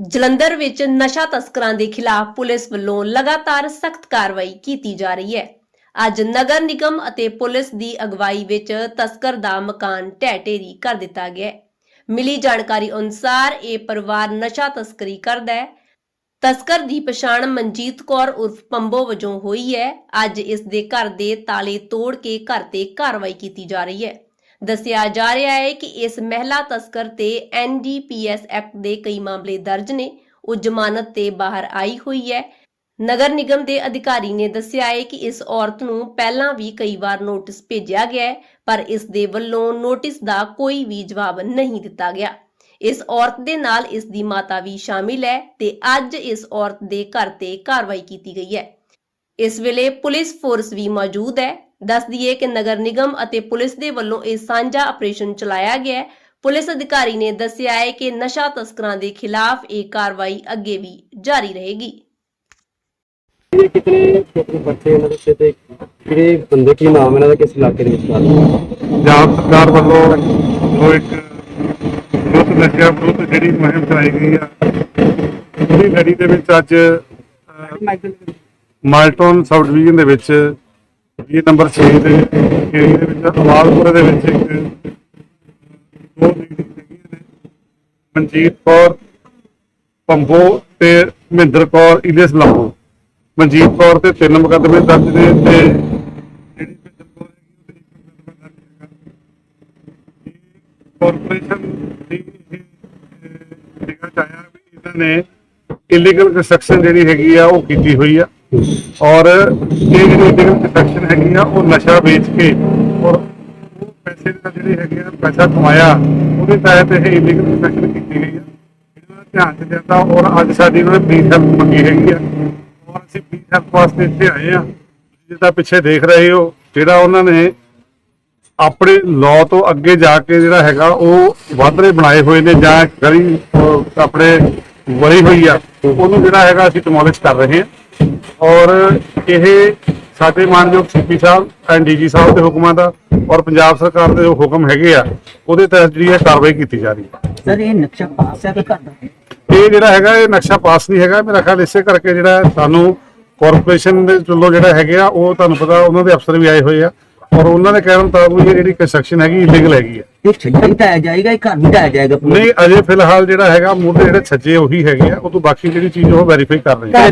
ਜਲੰਧਰ ਵਿੱਚ ਨਸ਼ਾ ਤਸਕਰਾਂ ਦੇ ਖਿਲਾਫ ਪੁਲਿਸ ਵੱਲੋਂ ਲਗਾਤਾਰ ਸਖਤ ਕਾਰਵਾਈ ਕੀਤੀ ਜਾ ਰਹੀ ਹੈ। ਅੱਜ ਨਗਰ ਨਿਗਮ ਅਤੇ ਪੁਲਿਸ ਦੀ ਅਗਵਾਈ ਵਿੱਚ ਤਸਕਰ ਦਾ ਮਕਾਨ ਢਹਿ ਢੇਰੀ ਕਰ ਦਿੱਤਾ ਗਿਆ ਹੈ। ਮਿਲੀ ਜਾਣਕਾਰੀ ਅਨੁਸਾਰ ਇਹ ਪਰਿਵਾਰ ਨਸ਼ਾ ਤਸਕਰੀ ਕਰਦਾ ਹੈ। ਤਸਕਰ ਦੀ ਪਛਾਣ ਮਨਜੀਤ ਕੌਰ ਉਰਫ ਪੰਬੋ ਵਜੋਂ ਹੋਈ ਹੈ। ਅੱਜ ਇਸ ਦੇ ਘਰ ਦੇ ਤਾਲੇ ਤੋੜ ਕੇ ਘਰ ਤੇ ਕਾਰਵਾਈ ਕੀਤੀ ਜਾ ਰਹੀ ਹੈ। ਦੱਸਿਆ ਜਾ ਰਿਹਾ ਹੈ ਕਿ ਇਸ ਮਹਿਲਾ ਤਸਕਰ ਤੇ ਐਨਡੀਪੀਐਸ ਐਕਟ ਦੇ ਕਈ ਮਾਮਲੇ ਦਰਜ ਨੇ। ਉਹ ਜ਼ਮਾਨਤ ਤੇ ਬਾਹਰ ਆਈ ਹੋਈ ਹੈ। ਨਗਰ ਨਿਗਮ ਦੇ ਅਧਿਕਾਰੀ ਨੇ ਦੱਸਿਆ ਹੈ ਕਿ ਇਸ ਔਰਤ ਨੂੰ ਪਹਿਲਾਂ ਵੀ ਕਈ ਵਾਰ ਨੋਟਿਸ ਭੇਜਿਆ ਗਿਆ ਹੈ, ਪਰ ਇਸ ਦੇ ਵੱਲੋਂ ਨੋਟਿਸ ਦਾ ਕੋਈ ਵੀ ਜਵਾਬ ਨਹੀਂ ਦਿੱਤਾ ਗਿਆ। ਇਸ ਔਰਤ ਦੇ ਨਾਲ ਇਸ ਦੀ ਮਾਤਾ ਵੀ ਸ਼ਾਮਿਲ ਹੈ ਤੇ ਅੱਜ ਇਸ ਔਰਤ ਦੇ ਘਰ ਤੇ ਕਾਰਵਾਈ ਕੀਤੀ ਗਈ ਹੈ। ਇਸ ਵੇਲੇ ਪੁਲਿਸ ਫੋਰਸ ਵੀ ਮੌਜੂਦ ਹੈ। ਦੱਸ ਦਈਏ ਕਿ ਨਗਰ ਨਿਗਮ ਅਤੇ ਪੁਲਿਸ ਦੇ ਵੱਲੋਂ ਇਹ ਸਾਂਝਾ ਆਪਰੇਸ਼ਨ ਚਲਾਇਆ ਗਿਆ ਹੈ। ਪੁਲਿਸ ਅਧਿਕਾਰੀ ਨੇ ਦੱਸਿਆ ਹੈ ਕਿ ਨਸ਼ਾ ਤਸਕਰਾਂ ਦੇ ਖਿਲਾਫ ਇਹ ਕਾਰਵਾਈ ਅੱਗੇ ਵੀ ਜਾਰੀ ਰਹੇਗੀ। ਇਹ ਕਿਤਨੇ ਛੋਟੇ ਬੱਚੇ ਇਹਨਾਂ ਦੇ ਉੱਤੇ ਤੇ ਕਿਹੜੇ ਬੰਦੇ ਕੀ ਨਾਮ ਇਹਨਾਂ ਦਾ ਕਿਸ ਇਲਾਕੇ ਦੇ ਵਿੱਚ ਕਰਦੇ ਪੰਜਾਬ ਸਰਕਾਰ ਵੱਲੋਂ ਉਹ ਇੱਕ ਯੁੱਧ ਨਸ਼ਿਆਂ ਵਿਰੁੱਧ ਜਿਹੜੀ ਮੁਹਿੰਮ ਚਲਾਈ ਗਈ ਆ ਉਹਦੀ ਲੜੀ ਦੇ ਵਿੱਚ ਅੱਜ ਅਹ, ਮਾਲਟਨ ਸਬ ਡਿਵੀਜ਼ਨ ਦੇ ਵਿੱਚ ਇਹ ਨੰਬਰ 6 ਦੇ ਏਰੀਆ ਦੇ ਵਿੱਚ ਅਵਾਲਪੁਰੇ ਦੇ ਵਿੱਚ ਇੱਕ, ਦੋ ਲੇਡੀਜ਼ ਹੈਗੀਆਂ ਨੇ। ਮਨਜੀਤ ਕੌਰ ਪੰਬੋ ਤੇ ਮਹਿੰਦਰ ਕੌਰ ਇਲੀਸ ਲੰਬੋ। ਮਨਜੀਤ ਕੌਰ ਤੇ ਤਿੰਨ ਮੁਕੱਦਮੇ ਦਰਜ ਨੇ ਤੇ ਜਿਹੜੀ ਮਹਿੰਦਰ ਕੌਰ ਹੈਗੀ ਉਹਦੇ ਇੱਕ ਮੁਕੱਦਮਾ ਦਰਜ ਹੈਗਾ। ਕਾਰਪੋਰੇਸ਼ਨ ਦੀ ਨਿਗਾਹ ਚ ਆਇਆ ਵੀ ਇਹਨਾਂ ਨੇ ਇਲੀਗਲ ਕੰਸਟਰਕਸ਼ਨ ਜਿਹੜੀ ਹੈਗੀ ਆ, ਉਹ ਕੀਤੀ ਹੋਈ ਆ। ਔਰ ਇਹ ਜਿਹੜੀ ਇਲੀਗਲ ਕੰਸਟਰਕਸ਼ਨ ਹੈਗੀ ਆ ਉਹ ਨਸ਼ਾ ਵੇਚ ਕੇ ਔਰ ਉਹ ਪੈਸੇ ਦਾ ਜਿਹੜੇ ਹੈਗੇ ਆ, ਪੈਸਾ ਕਮਾਇਆ, ਉਹਦੇ ਤਹਿਤ ਇਹ ਇਲੀਗਲ ਕੰਸਟਰਕਸ਼ਨ ਕੀਤੀ ਗਈ ਆ। ਇਹਨਾਂ ਦਾ ਧਿਆਨ ਚ ਲਿਆਂਦਾ ਔਰ ਅੱਜ ਸਾਡੀ ਉਹਨਾਂ ਨੇ ਪਲੀਜ਼ ਹੈਲਪ ਮੰਗੀ ਹੈਗੀ ਆ। ਔਰ ਅਸੀਂ ਪਲੀਜ਼ ਹੈਲਪ ਵਾਸਤੇ ਇੱਥੇ ਆਏ ਆ। ਜਿੱਦਾਂ ਪਿੱਛੇ ਦੇਖ ਰਹੇ ਹੋ, ਜਿਹੜਾ ਉਹਨਾਂ ਨੇ ਆਪਣੇ ਲਾਅ ਤੋਂ ਅੱਗੇ ਜਾ ਕੇ ਜਿਹੜਾ ਹੈਗਾ, ਉਹ ਵਾਧਰੇ ਬਣਾਏ ਹੋਏ ਨੇ, ਜਾਂ ਗਲੀ ਆਪਣੇ ਵਰੀ ਹੋਈ ਆ, ਉਹਨੂੰ ਜਿਹੜਾ ਹੈਗਾ ਅਸੀਂ ਡਿਮੋਲਿਸ਼ ਕਰ ਰਹੇ ਹਾਂ। ਔਰ ਇਹ ਸਾਡੇ ਮਾਨਯੋਗ CP Sahib and DG Sahib ਦੇ ਹੁਕਮਾਂ ਦਾ ਔਰ ਪੰਜਾਬ ਸਰਕਾਰ ਦੇ ਜੋ ਹੁਕਮ ਹੈਗੇ ਆ ਉਹਦੇ ਤਹਿਤ ਜਿਹੜੀ ਹੈ ਕਾਰਵਾਈ ਕੀਤੀ ਜਾ ਰਹੀ ਹੈ। ਸਰ ਇਹ ਨਕਸ਼ਾ ਪਾਸ ਹੈ ਕਿ ਕਰਦਾ ਇਹ ਜਿਹੜਾ ਹੈਗਾ ਇਹ ਨਕਸ਼ਾ ਪਾਸ ਨਹੀਂ ਹੈਗਾ। ਮੇਰਾ ਖਿਆਲ ਇਸੇ ਕਰਕੇ ਜਿਹੜਾ ਸਾਨੂੰ ਕਾਰਪੋਰੇਸ਼ਨ ਦੇ ਵੱਲੋਂ ਜਿਹੜਾ ਹੈਗੇ ਆ ਉਹ ਤੁਹਾਨੂੰ ਪਤਾ ਉਹਨਾਂ ਦੇ ਅਫਸਰ ਵੀ ਆਏ ਹੋਏ ਆ ਔਰ ਉਹਨਾਂ ਦੇ ਕਹਿਣ ਮੁਤਾਬਕ ਇਹ ਜਿਹੜੀ ਕੰਸਟਰਕਸ਼ਨ ਹੈਗੀ ਇਲੀਗਲ ਹੈਗੀ ਆ। ਇਹ ਛੱਡਾ ਹੀ ਢਾਇਆ ਜਾਏਗਾ ਇਹ ਘਰ ਵੀ ਢਾਇਆ ਜਾਏਗਾ ਪੂਰਾ? ਨਹੀਂ ਅਜੇ ਫਿਲਹਾਲ ਜਿਹੜਾ ਹੈਗਾ ਮੁੱਢੇ ਜਿਹੜੇ ਛੱਜੇ ਉਹੀ ਹੈਗੇ ਆ ਉਹ ਤੋਂ ਬਾਕੀ ਜਿਹੜੀ ਚੀਜ਼ ਉਹ ਵੈਰੀਫਾਈ ਕਰ ਰਹੇ ਆ।